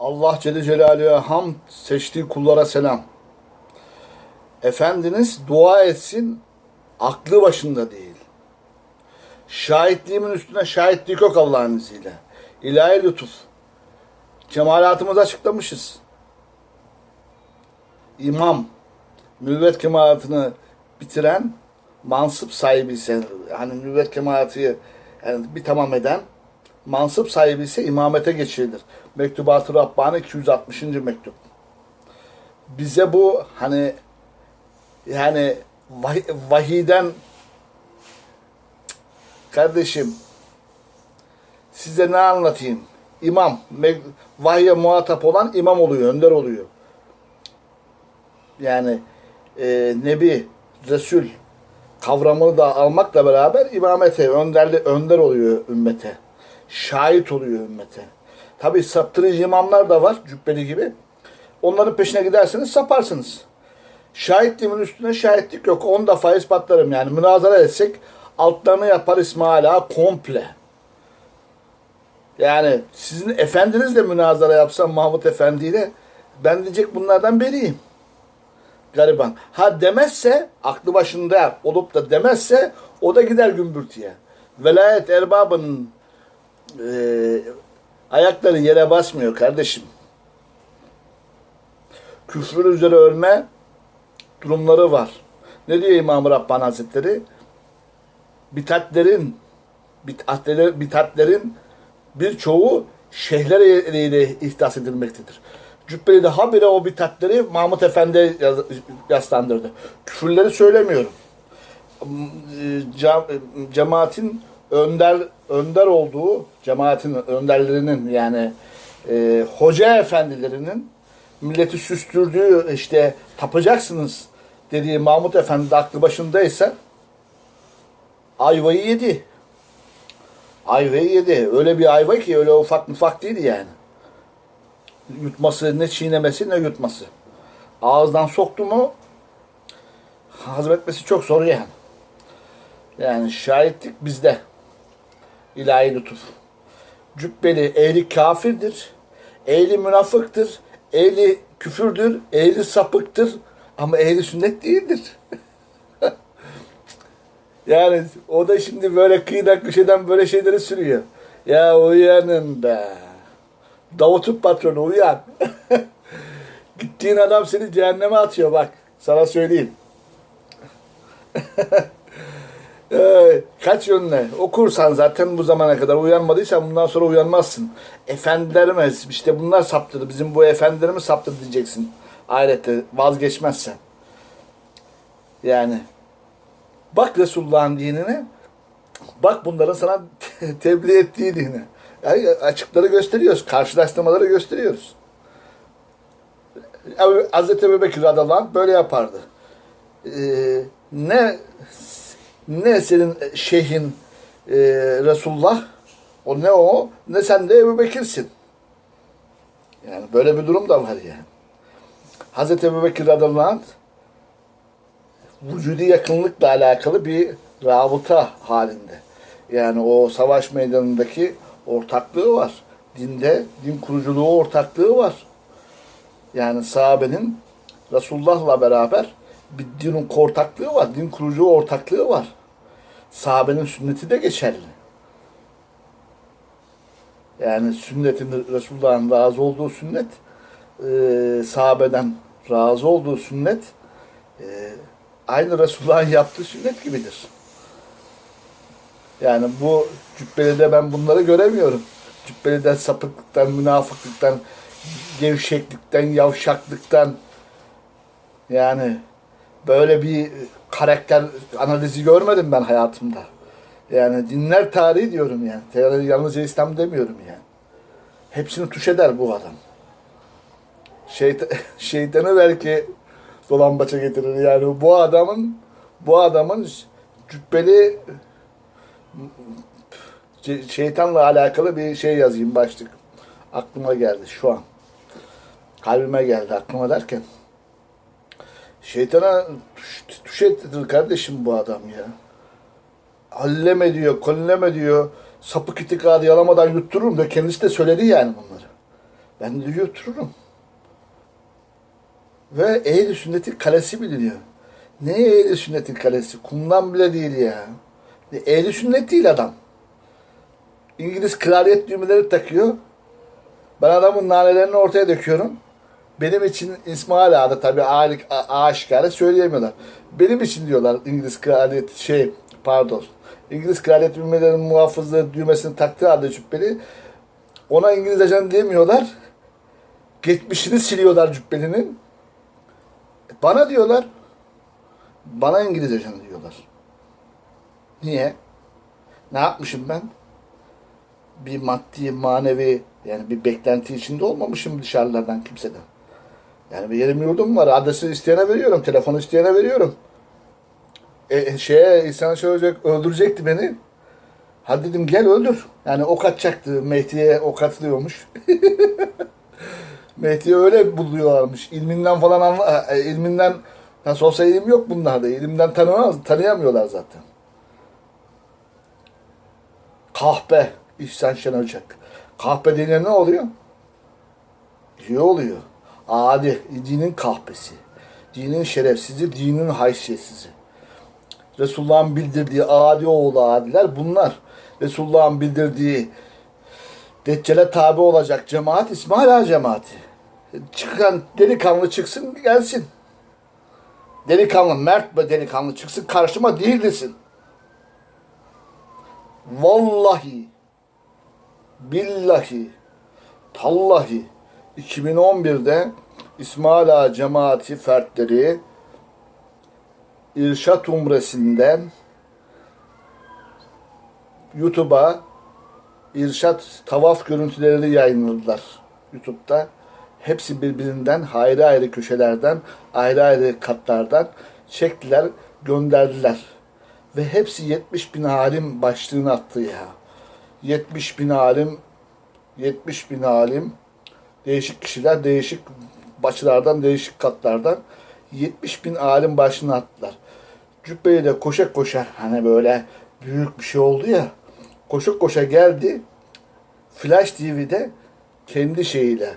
Allah Celle Celaluhu'ya ham seçtiği kullara selam. Efendiniz dua etsin, aklı başında değil. Şahitliğimin üstüne şahitlik yok Allah'ın izniyle. İlahi lütuf. Kemalatımızı açıklamışız. İmam, mürvet kemalatını bitiren mansıp sahibi ise, hani mürvet kemalatı yani bir tamam eden mansıp sahibi ise imamete geçirilir. Mektubat-ı Rabbani 260. mektup. Bize bu hani yani vahiy, vahiden kardeşim size ne anlatayım? İmam, vahye muhatap olan imam oluyor, önder oluyor. Yani e, Nebi, Resul kavramını da almakla beraber imamete, önderli, önder oluyor ümmete. Şahit oluyor ümmete. Tabi saptırıcı imamlar da var, cübbeli gibi. Onların peşine giderseniz saparsınız. Şahitliğimin üstüne şahitlik yok. 10 defa ispatlarım yani. Münazara etsek altlarını yapar İsmail komple. Yani sizin efendinizle münazara yapsam Mahmut Efendi ile ben diyecek bunlardan beriyim. Gariban. Ha demezse aklı başında olup da demezse o da gider gümbürtüye. Velayet erbabının e, ayakları yere basmıyor kardeşim. Küfrün üzere ölme durumları var. Ne diyor İmam-ı Rabbani Hazretleri? Bitatlerin bitatlerin, bitatlerin birçoğu şeyhler eliyle ihdas edilmektedir. Cübbeli'de habire o bitatleri Mahmut Efendi yaslandırdı. Küfürleri söylemiyorum. Cem, cemaatin önder önder olduğu, cemaatin önderlerinin yani e, hoca efendilerinin milleti süstürdüğü işte tapacaksınız dediği Mahmut Efendi de aklı başındaysa ayvayı yedi. Ayvayı yedi. Öyle bir ayva ki öyle ufak mufak değil yani. Yutması ne çiğnemesi ne yutması. Ağızdan soktu mu hazmetmesi çok zor yani. Yani şahitlik bizde. İlahi lütuf. Cübbeli ehli kafirdir. Ehli münafıktır. Ehli küfürdür. Ehli sapıktır. Ama ehli sünnet değildir. yani o da şimdi böyle kıyıdan köşeden böyle şeyleri sürüyor. Ya uyanın be. Davut'un patronu uyan. Gittiğin adam seni cehenneme atıyor bak. Sana söyleyeyim. Ee, kaç yönüne okursan zaten bu zamana kadar uyanmadıysan bundan sonra uyanmazsın. Efendilerimiz işte bunlar saptırdı. Bizim bu efendilerimiz saptırdı diyeceksin. Ahirette vazgeçmezsen. Yani bak Resulullah'ın dinine bak bunların sana tebliğ ettiği dine. Yani açıkları gösteriyoruz. Karşılaştırmaları gösteriyoruz. Hazreti Ebu Bekir radıyallahu böyle yapardı. Ee, ne ne senin şeyhin e, Resulullah o ne o ne sen de Ebu Bekir'sin. Yani böyle bir durum da var yani. Hazreti Ebu Bekir radıyallahu anh vücudi yakınlıkla alakalı bir rabıta halinde. Yani o savaş meydanındaki ortaklığı var. Dinde, din kuruculuğu ortaklığı var. Yani sahabenin Resulullah'la beraber bir din ortaklığı var. Din kurucu ortaklığı var. Sahabenin sünneti de geçerli. Yani sünnetin Resulullah'ın razı olduğu sünnet, e, sahabeden razı olduğu sünnet e, aynı Resulullah'ın yaptığı sünnet gibidir. Yani bu cübbelide ben bunları göremiyorum. Cübbeliden sapıklıktan, münafıklıktan, gevşeklikten, yavşaklıktan yani böyle bir karakter analizi görmedim ben hayatımda. Yani dinler tarihi diyorum yani. Te- Yalnızca İslam demiyorum yani. Hepsini tuş eder bu adam. Şeyta, şeytanı belki dolambaça getirir yani. Bu adamın bu adamın cübbeli ce- şeytanla alakalı bir şey yazayım başlık. Aklıma geldi şu an. Kalbime geldi aklıma derken. Şeytana tuş, tuş kardeşim bu adam ya. Alleme diyor, kolleme diyor. Sapık itikadı yalamadan yuttururum da kendisi de söyledi yani bunları. Ben diyor otururum. Ve ehl sünnetin kalesi biliniyor. Ne ehl sünnetin kalesi? Kumdan bile değil ya. Ehl sünnet değil adam. İngiliz kraliyet düğmeleri takıyor. Ben adamın nanelerini ortaya döküyorum. Benim için İsmail Ağa'da tabii ağalık, aşikare söyleyemiyorlar. Benim için diyorlar İngiliz kraliyet şey pardon. İngiliz kraliyet düğmelerinin muhafızlığı düğmesini taktığı halde cübbeli. Ona İngiliz ajan diyemiyorlar. Geçmişini siliyorlar cübbelinin. Bana diyorlar. Bana İngiliz ajanı diyorlar. Niye? Ne yapmışım ben? Bir maddi, manevi yani bir beklenti içinde olmamışım dışarılardan kimseden. Yani bir yerim yurdum var. Adresi isteyene veriyorum. Telefonu isteyene veriyorum. E, şeye İhsan Şöyle öldürecekti beni. Hadi dedim gel öldür. Yani ok atacaktı. Mehdi'ye ok atılıyormuş. Mehdi'ye öyle buluyorlarmış. İlminden falan anla, e, ilminden nasıl olsa ilim yok bunlarda. İlimden tanımaz, tanıyamıyorlar zaten. Kahpe İhsan Şen Ocak. Kahpe deyince ne oluyor? İyi oluyor. Adi, dinin kahpesi. Dinin şerefsizi, dinin haysiyetsizi. Resulullah'ın bildirdiği adi oğlu adiler bunlar. Resulullah'ın bildirdiği Deccale tabi olacak cemaat İsmail Ağa cemaati. Çıkan delikanlı çıksın gelsin. Delikanlı, mert ve delikanlı çıksın karşıma değil desin. Vallahi, billahi, tallahi 2011'de İsmail Ağa cemaati fertleri İrşat Umresi'nden YouTube'a İrşat tavaf görüntülerini yayınladılar YouTube'da. Hepsi birbirinden ayrı ayrı köşelerden, ayrı ayrı katlardan çektiler, gönderdiler. Ve hepsi 70 bin alim başlığını attı ya. 70 bin alim, 70 bin alim, değişik kişiler, değişik başlardan, değişik katlardan 70 bin alim başlığını attılar. Cübbeyi de koşa koşa hani böyle büyük bir şey oldu ya. Koşa koşa geldi. Flash TV'de kendi şeyiyle.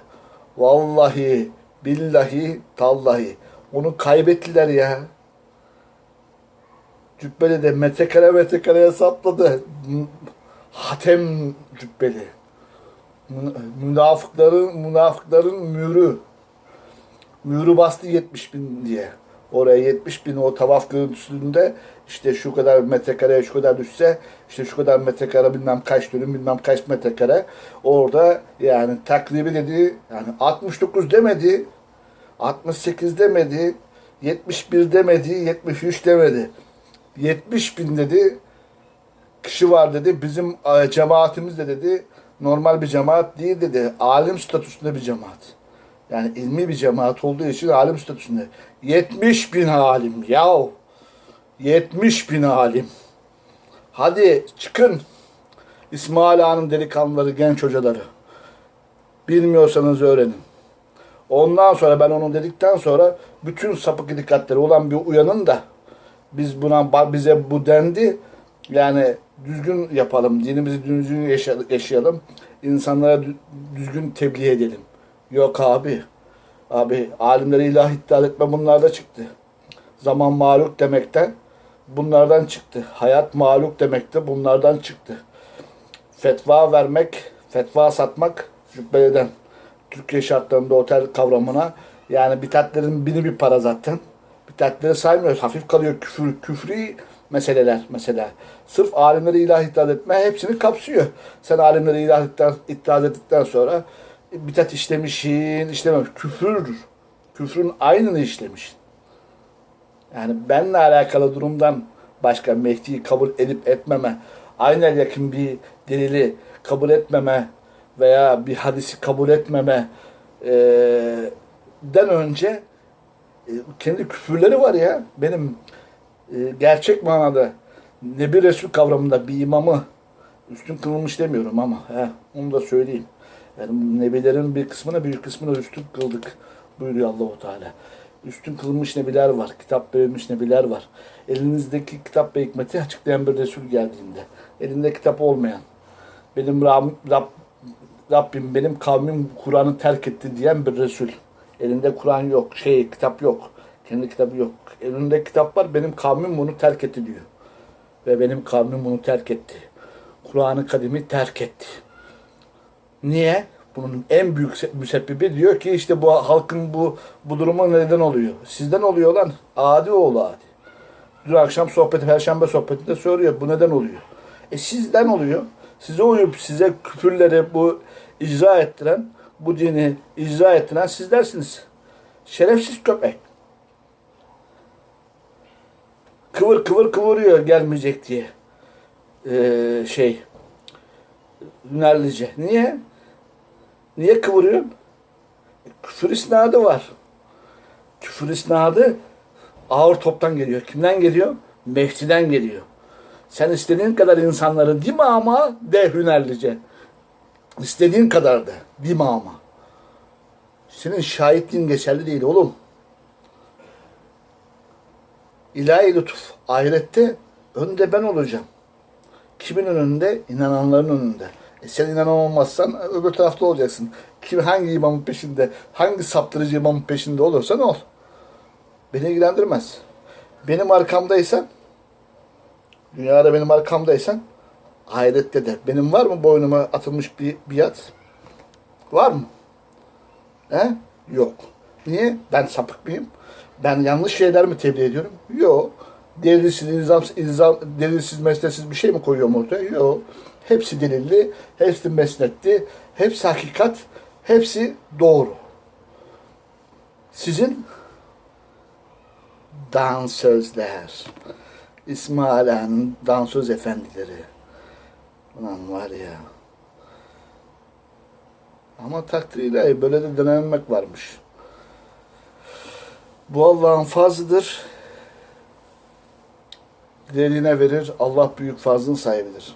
Vallahi, billahi, tallahi. Onu kaybettiler ya. Cübbeli de metrekare metrekareye sapladı. Hatem cübbeli. Münafıkların, münafıkların mührü. Mührü bastı 70 bin diye. Oraya 70 bin o tavaf görüntüsünde işte şu kadar metrekareye şu kadar düşse işte şu kadar metrekare bilmem kaç dönüm bilmem kaç metrekare orada yani takribi dedi yani 69 demedi 68 demedi 71 demedi 73 demedi 70 bin dedi kişi var dedi bizim e, cemaatimiz de dedi normal bir cemaat değil dedi alim statüsünde bir cemaat. Yani ilmi bir cemaat olduğu için alim statüsünde. 70 bin alim yahu. 70 bin alim. Hadi çıkın. İsmail Ağa'nın delikanlıları, genç hocaları. Bilmiyorsanız öğrenin. Ondan sonra ben onu dedikten sonra bütün sapık dikkatleri olan bir uyanın da biz buna bize bu dendi. Yani düzgün yapalım, dinimizi düzgün yaşayalım, insanlara düzgün tebliğ edelim. Yok abi. Abi alimleri ilah iddia etme bunlarda çıktı. Zaman maluk demekten bunlardan çıktı. Hayat maluk demekte bunlardan çıktı. Fetva vermek, fetva satmak cübbeleden. Türkiye şartlarında otel kavramına yani bitatlerin bini bir para zaten. Bitatleri saymıyoruz. Hafif kalıyor küfür, küfrü meseleler mesela. Sırf alimleri ilah iddia etme hepsini kapsıyor. Sen alimleri ilah iddia ettikten sonra bitat işlemişin, işlememiş. Küfürdür. Küfrün aynını işlemişsin. Yani benle alakalı durumdan başka Mehdi'yi kabul edip etmeme, aynı yakın bir delili kabul etmeme veya bir hadisi kabul etmeme e, den önce e, kendi küfürleri var ya. Benim e, gerçek manada Nebi Resul kavramında bir imamı üstün kılınmış demiyorum ama he, onu da söyleyeyim. Yani nebilerin bir kısmına büyük kısmına üstün kıldık buyuruyor Allahu Teala. Üstün kılınmış nebiler var, kitap verilmiş nebiler var. Elinizdeki kitap ve hikmeti açıklayan bir Resul geldiğinde, elinde kitap olmayan, benim Rab, Rab Rabbim benim kavmim Kur'an'ı terk etti diyen bir Resul. Elinde Kur'an yok, şey kitap yok. Kendi kitabı yok. Elinde kitap var, benim kavmim bunu terk etti diyor. Ve benim kavmim bunu terk etti. Kur'an-ı Kadim'i terk etti. Niye? Bunun en büyük se- müsebbibi diyor ki işte bu halkın bu bu durumu neden oluyor? Sizden oluyor lan. Adi oğlu adi. Dün akşam sohbeti, perşembe sohbetinde soruyor. Bu neden oluyor? E sizden oluyor. Size uyup size küfürleri bu icra ettiren, bu dini icra ettiren sizlersiniz. Şerefsiz köpek. Kıvır kıvır kıvırıyor gelmeyecek diye. Ee, şey. Hünerlice. Niye? Niye kıvırıyorsun? Küfür isnadı var. Küfür isnadı ağır toptan geliyor. Kimden geliyor? Mehdi'den geliyor. Sen istediğin kadar insanları değil mi ama de hünerlice. İstediğin kadar da mi ama. Senin şahitliğin geçerli değil oğlum. İlahi lütuf ahirette önde ben olacağım. Kimin önünde? İnananların önünde. E sen inanan olmazsan öbür tarafta olacaksın. Kim hangi imamın peşinde, hangi saptırıcı imamın peşinde olursan ol. Beni ilgilendirmez. Benim arkamdaysan, dünyada benim arkamdaysan, ahirette de. Benim var mı boynuma atılmış bir biat? Var mı? He? Yok. Niye? Ben sapık mıyım? Ben yanlış şeyler mi tebliğ ediyorum? Yok. Delilsiz, ilzam, ilzam, delilsiz, mesnetsiz bir şey mi koyuyorum ortaya? Yok. Hepsi delilli, hepsi mesnetli, hepsi hakikat, hepsi doğru. Sizin dansözler, İsmail Ağa'nın dansöz efendileri. Ulan var ya. Ama takdir ilahi böyle de denemek varmış. Bu Allah'ın fazlıdır. Dilediğine verir. Allah büyük fazlın sahibidir.